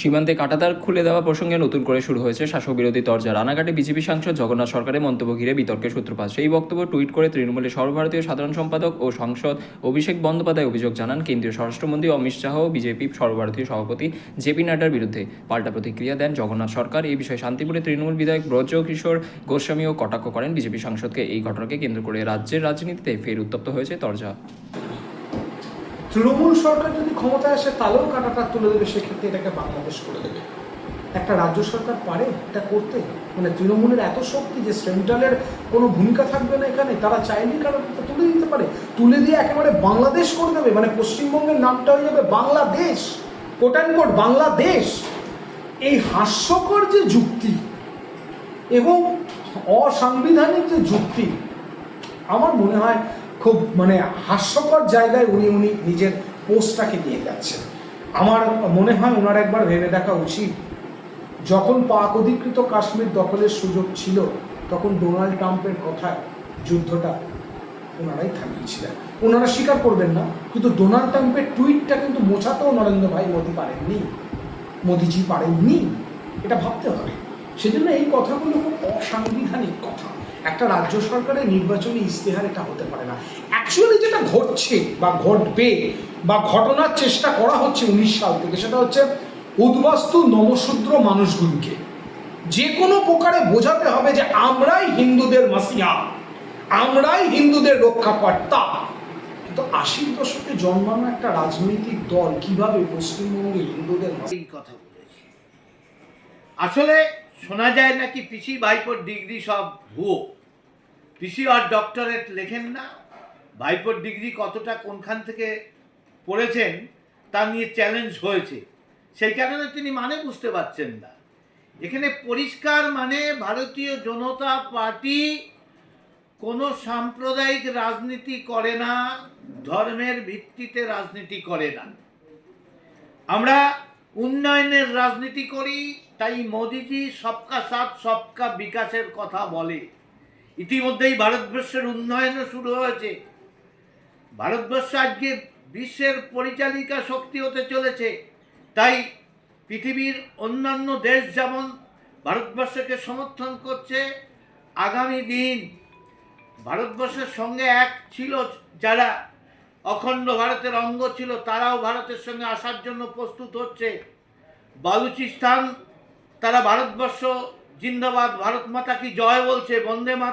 সীমান্তে কাটাতার খুলে দেওয়া প্রসঙ্গে নতুন করে শুরু হয়েছে শাসক বিরোধী তরজা। রানাঘাটে বিজেপি সাংসদ জগন্নাথ সরকারের মন্তব্য ঘিরে বিতর্কের সূত্রপাত। সেই বক্তব্য টুইট করে তৃণমূলের সর্বভারতীয় সাধারণ সম্পাদক ও সাংসদ অভিষেক বন্দ্যোপাধ্যায় অভিযোগ জানান, কেন্দ্রীয় স্বরাষ্ট্রমন্ত্রী অমিত শাহ বিজেপি সর্বভারতীয় সভাপতি জেপি নাড্ডার বিরুদ্ধে পাল্টা প্রতিক্রিয়া দেন জগন্নাথ সরকার। এই বিষয়ে শান্তিপুরে তৃণমূল বিধায়ক ব্রজ কিশোর গোস্বামীও কটাক্ষ করেন বিজেপি সাংসদকে। এই ঘটনাকে কেন্দ্র করে রাজ্যের রাজনীতিতে ফের উত্তপ্ত হয়েছে তরজা। তৃণমূল সরকার যদি ক্ষমতায় আসে, তালেও কাটাটা তুলে দেবে, সেক্ষেত্রে এটাকে বাংলাদেশ করে দেবে। একটা রাজ্য সরকার পারে, এটা করতে। মানে তৃণমূলের এত শক্তি যে সেন্ট্রালের কোনো ভূমিকা থাকবে না এখানে, তারা চাইলেই কারণ তুলে দিতে পারে। তুলে দিয়ে একেবারে বাংলাদেশ করে দেবে মানে পশ্চিমবঙ্গের নামটা হয়ে যাবে Bangladesh. Quote and quote Bangladesh. এই হাস্যকর যে যুক্তি এবং অসাংবিধানিক যে যুক্তি, আমার মনে হয় খুব মানে হাস্যকর জায়গায় উনি উনি নিজের পোস্টটাকে নিয়ে যাচ্ছেন। আমার মনে হয় ওনার একবার ভেবে দেখা উচিত, যখন পাক অধিকৃত কাশ্মীর দখলের সুযোগ ছিল, তখন ডোনাল্ড ট্রাম্পের কথায় যুদ্ধটা ওনারাই থামিয়েছিলেন। ওনারা স্বীকার করবেন না, কিন্তু ডোনাল্ড ট্রাম্পের টুইটটা কিন্তু মোছাতেও নরেন্দ্র ভাই মোদি পারেননি, মোদিজি পারেননি, এটা ভাবতে হবে। সেজন্য এই কথাগুলো খুব অসাংবিধানিক কথা। একটা রাজ্য সরকারের নির্বাচনী ইস্তেহার এটা হতে পারে না। অ্যাকচুয়ালি যেটা ঘটছে বা ঘটবে বা ঘটনার চেষ্টা করা হচ্ছে উনিশ সাল থেকে, সেটা হচ্ছে উদ্বাস্তু নমশূদ্র মানুষগুলিকে। যে কোনো প্রকারে বোঝাতে হবে যে আমরাই হিন্দুদের মাসিয়া, আমরাই হিন্দুদের রক্ষাকর্তা। কিন্তু আশির দশকে জন্মানো একটা রাজনৈতিক দল কীভাবে পশ্চিমবঙ্গে হিন্দুদের এই কথা বলেছি। আসলে শোনা যায় নাকি পিসি ভাইপোর ডিগ্রি সব ভুয়ো? পিসি আর ডক্টরেট লেখেন না। ভাইপোর ডিগ্রি কতটা কোনখান থেকে পড়েছেন তা নিয়ে চ্যালেঞ্জ হয়েছে। সেই কারণে তিনি মানে বুঝতে পারছেন না। এখানে পরিষ্কার মানে ভারতীয় জনতা পার্টি কোনো সাম্প্রদায়িক রাজনীতি করে না, ধর্মের ভিত্তিতে রাজনীতি করে না। আমরা উন্নয়নের রাজনীতি করি, তাই মোদিজি সবকা সাথ, সবকা বিকাশের কথা বলে। ইতিমধ্যেই ভারতবর্ষের উন্নয়নও শুরু হয়েছে। ভারতবর্ষ আজকে বিশ্বের পরিচালিকা শক্তি হতে চলেছে। তাই পৃথিবীর অন্যান্য দেশ যেমন ভারতবর্ষকে সমর্থন করছে, আগামী দিন ভারতবর্ষের সঙ্গে এক ছিল যারা অখণ্ড ভারতের অঙ্গ ছিল, তারাও ভারতের সঙ্গে আসার জন্য প্রস্তুত হচ্ছে। বালুচিস্তান, তারা ভারতবর্ষ, জিন্দাবাদ, ভারত মাতা কি জয় বলছে, বন্দে মাতা